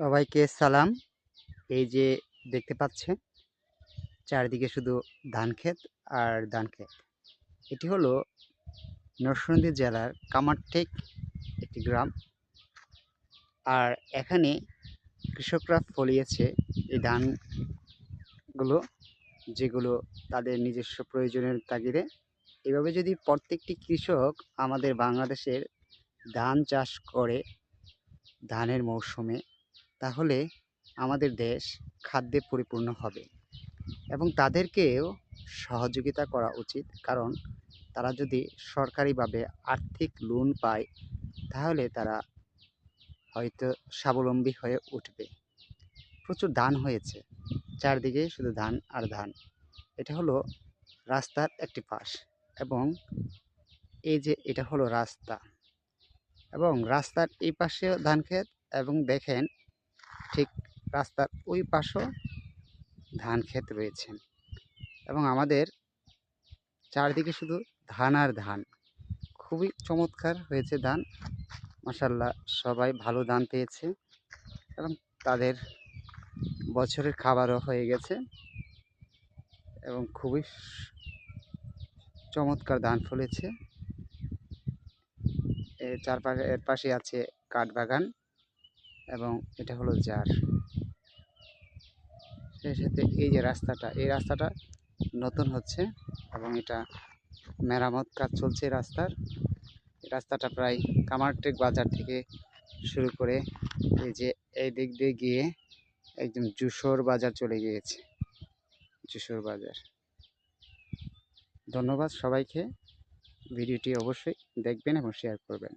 সবাইকে সালাম। এই যে দেখতে পাচ্ছেন, চারিদিকে শুধু ধান ক্ষেত আর ধান ক্ষেত। এটি হলো নরসিংদী জেলার কামারটেক একটি গ্রাম। আর এখানে কৃষকরা ফলিয়েছে এই ধানগুলো, যেগুলো তাদের নিজস্ব প্রয়োজনের তাগিদে। এভাবে যদি প্রত্যেকটি কৃষক আমাদের বাংলাদেশের ধান চাষ করে ধানের মৌসুমে তাহলে আমাদের দেশ খাদ্যে পরিপূর্ণ হবে এবং তাদেরকেও সহযোগিতা করা উচিত। কারণ তারা যদি সরকারিভাবে আর্থিক লোন পায়, তাহলে তারা হয়তো স্বাবলম্বী হয়ে উঠবে। প্রচুর ধান হয়েছে, চারদিকে শুধু ধান আর ধান। এটা হলো রাস্তার একটি পাশ এবং এই যে এটা হলো রাস্তা এবং রাস্তার এই পাশেও ধান ক্ষেত এবং দেখেন ঠিক রাস্তার ওই পাশেও ধান ক্ষেত রয়েছে এবং আমাদের চারদিকে শুধু ধান আর ধান। খুবই চমৎকার হয়েছে ধান। মাসাল্লাহ সবাই ভালো ধান পেয়েছে এবং তাদের বছরের খাবারও হয়ে গেছে এবং খুবই চমৎকার ধান ফলেছে। চারপাশে, এর পাশে আছে কাঠবাগান। এবং এটা হলো জার। সেই সাথে এই যে রাস্তাটা, এই রাস্তাটা নতুন হচ্ছে এবং এটা মেরামত কাজ চলছে রাস্তার। রাস্তাটা প্রায় কামারটেক বাজার থেকে শুরু করে এই যে এই দিক দিয়ে গিয়ে একদম যশোর বাজার চলে গিয়েছে। যশোর বাজার। ধন্যবাদ সবাইকে। ভিডিওটি অবশ্যই দেখবেন এবং শেয়ার করবেন।